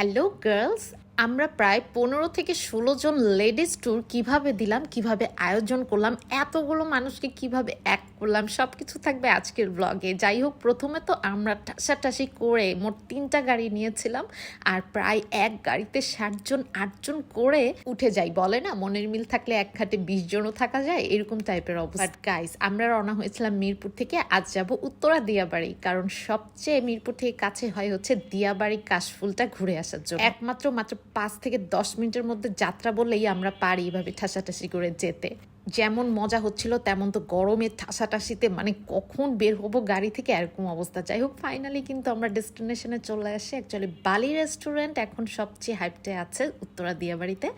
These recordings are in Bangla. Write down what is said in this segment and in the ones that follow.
হ্যালো গার্লস, আমরা প্রায় পনেরো থেকে ষোলো জন লেডিস ট্যুর কীভাবে দিলাম, কীভাবে আয়োজন করলাম, এতগুলো মানুষকে কীভাবে এক করলাম। সব কিছু থাকবে আজকের ব্লগে যাই হোক, প্রথমে তো আমরা ঠাসাঠাসি করে মোট তিনটা গাড়ি নিয়েছিলাম আর প্রায় এক গাড়িতে ষাটজন আটজন করে উঠে যাই। বলে না, মনের মিল থাকলে এক খাটে বিশ জনও থাকা যায়? এরকম টাইপের অবস্থা। গাইস আমরা রওনা হয়েছিলাম মিরপুর থেকে। আজ যাব উত্তরা দিয়াবাড়ি। কারণ সবচেয়ে মিরপুর থেকে কাছে হয় হচ্ছে দিয়াবাড়ি কাশফুলটা ঘুরে আসার জন্য। একমাত্র মাত্র পাঁচ থেকে দশ মিনিটের মধ্যে যাত্রা বললেই আমরা পারি এভাবে ঠাসাঠাসি করে যেতে। যেমন মজা হচ্ছিল, তেমন তো গরমে ঠাসাঠাসিতে মানে কখন বের হব গাড়ি থেকে এরকম অবস্থা। যাই হোক ফাইনালি কিন্তু আমরা ডেস্টিনেশনে চলে আসি। অ্যাকচুয়ালি বালি রেস্টুরেন্ট এখন সবচেয়ে হাইপটে আছে উত্তরা দিয়াবাড়িতে।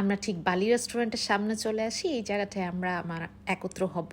আমরা ঠিক বালি রেস্টুরেন্টের সামনে চলে আসি। এই জায়গাটায় আমরা আমার একত্র হব।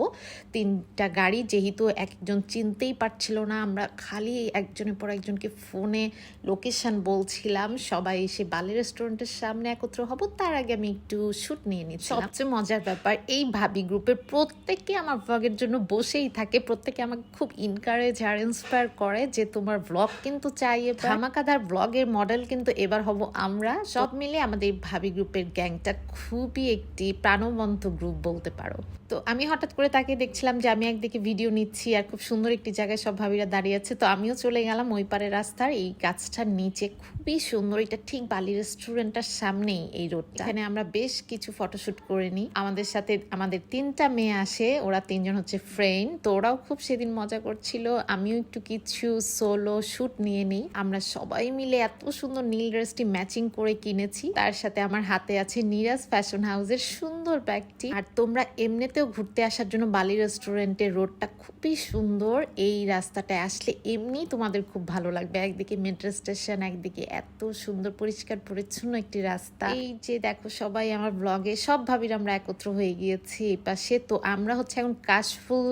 তিনটা গাড়ি যেহেতু একজন চিনতেই পারছিল না, আমরা খালি একজনের পর একজনকে ফোনে লোকেশন বলছিলাম। সবাই এসে বালি রেস্টুরেন্টের সামনে একত্র হব। তার আগে আমি একটু শ্যুট নিয়ে নিচ্ছি সবচেয়ে মজার ব্যাপার, এই ভাবি গ্রুপের প্রত্যেকে আমার ব্লগের জন্য বসেই থাকে প্রত্যেকে আমাকে খুব ইনকারেজ আর ইন্সপায়ার করে যে তোমার ব্লগ কিন্তু চাই এবার। ধামাকাদার ব্লগের মডেল কিন্তু এবার হব আমরা। সব মিলে আমাদের ভাবি গ্রুপের গ্যাংটা খুবই একটি প্রাণবন্ত গ্রুপ বলতে পারো। তো আমি হঠাৎ করে তাকে দেখছিলাম যে আমি একদিকে ভিডিও নিচ্ছি আর খুব সুন্দর একটি জায়গায় সব ভাবিরা দাঁড়িয়ে আছে। তো আমিও চলে গেলাম ওই পারে রাস্তার এই গাছটার নিচে। খুবই সুন্দর এটা ঠিক বালি রেস্টুরেন্টটার সামনেই এই রোডটা এখানে আমরা বেশ কিছু ফটোশুট করে নিই। আমাদের সাথে আমাদের তিনটা মেয়ে আসে, ওরা তিনজন হচ্ছে ফ্রেন্ড তো ওরাও খুব সেদিন মজা করছিল। আমিও একটু কিছু সোলো শ্যুট নিয়ে নিই। আমরা সবাই মিলে এত সুন্দর নীল ড্রেসটি ম্যাচিং করে কিনেছি। তার সাথে আমার হাতে আছে নিরাজ ফ্যাশন হাউসের সুন্দর ব্যাগটি। আর তোমরা এমনিতেও ঘুরতে আসার জন্য বালি রেস্টুরেন্টের রোডটা খুবই সুন্দর। এই রাস্তাটায় আসলে এমনি তোমাদের খুব ভালো লাগবে। একদিকে মেট্রো স্টেশন, একদিকে এত সুন্দর পরিষ্কার পরিচ্ছন্ন একটি রাস্তা। এই যে দেখো সবাই আমার ব্লগে, সব ভাবির আমরা একত্র হয়ে গিয়েছি পাশে। তো আমরা হচ্ছে এখন কাশফুল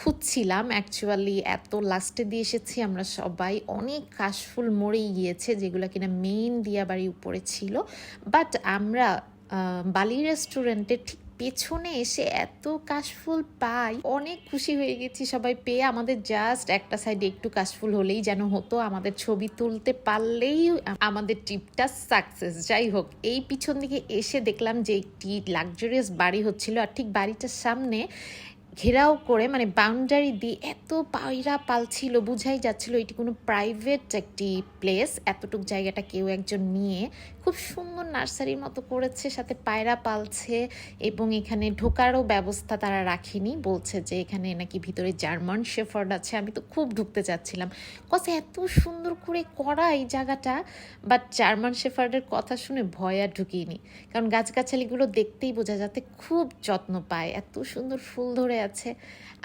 খুঁজছিলাম। অ্যাকচুয়ালি এত লাস্টে দিয়ে এসেছি আমরা সবাই। অনেক কাশফুল মরেই গিয়েছে, যেগুলো কিনা মেইন দিয়া বাড়ি উপরে ছিল। বাট আমরা বালি রেস্টুরেন্টের ঠিক পেছনে এসে এত কাশফুল পাই। অনেক খুশি হয়ে গেছি সবাই পেয়ে। আমাদের জাস্ট একটা সাইডে একটু কাশফুল হলেই যেন হতো। আমাদের ছবি তুলতে পারলেই আমাদের ট্রিপটা সাকসেস যাই হোক, এই পিছন দিকে এসে দেখলাম যে একটি লাক্সারিয়াস বাড়ি হচ্ছিল। আর ঠিক বাড়িটার সামনে ঘেরাও করে মানে বাউন্ডারি দিয়ে এত পায়রা পালছিল, বুঝাই যাচ্ছিল এটি কোনো প্রাইভেট একটি প্লেস এতটুক জায়গাটা কেউ একজন নিয়ে খুব সুন্দর নার্সারির মতো করেছে, সাথে পায়রা পালছে এবং এখানে ঢোকারও ব্যবস্থা তারা রাখেনি, বলছে যে এখানে নাকি ভিতরে জার্মান শেফার্ড আছে, আমি তো খুব ঢুকতে চাচ্ছিলাম। কত এত সুন্দর করে করা এই জায়গাটা বাট জার্মান শেফার্ডের কথা শুনে ভয় আর ঢুকিনি। কারণ গাছগাছালিগুলো দেখতেই বোঝা যাতে খুব যত্ন পায়, এত সুন্দর ফুল ধরে আছে।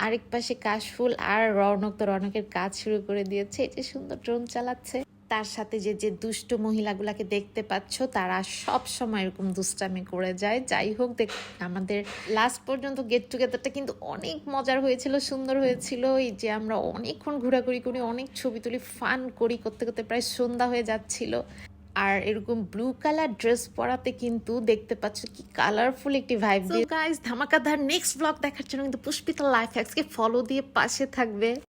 আরেক পাশে কাশফুল আর রৌনক তো রৌনকের কাজ শুরু করে দিয়েছে। এই যে সুন্দর ড্রোন চালাচ্ছে। তার সাথে যে যে দুষ্ট মহিলাগুলাকে দেখতে পাচ্ছ, তারা সব সময় এরকম দুষ্টামি করে যায়। যাই হোক, দেখ, আমাদের লাস্ট পর্যন্ত গেট টুগেদারটা কিন্তু অনেক মজার হয়েছিল, সুন্দর হয়েছিল। এই যে আমরা অনেকক্ষণ ঘোরাঘুরি করি, অনেক ছবি তুলি ফান করি, করতে করতে প্রায় সন্ধ্যা হয়ে যাচ্ছিল। আর এরকম ব্লু কালার ড্রেস পরাতে কিন্তু দেখতে পাচ্ছ কি কালারফুল একটি ভাইব গাইস ধামাকাধার নেক্সট ব্লগ দেখার জন্য কিন্তু পুষ্পিতা লাইফ হ্যাক্সকে ফলো দিয়ে পাশে থাকবে।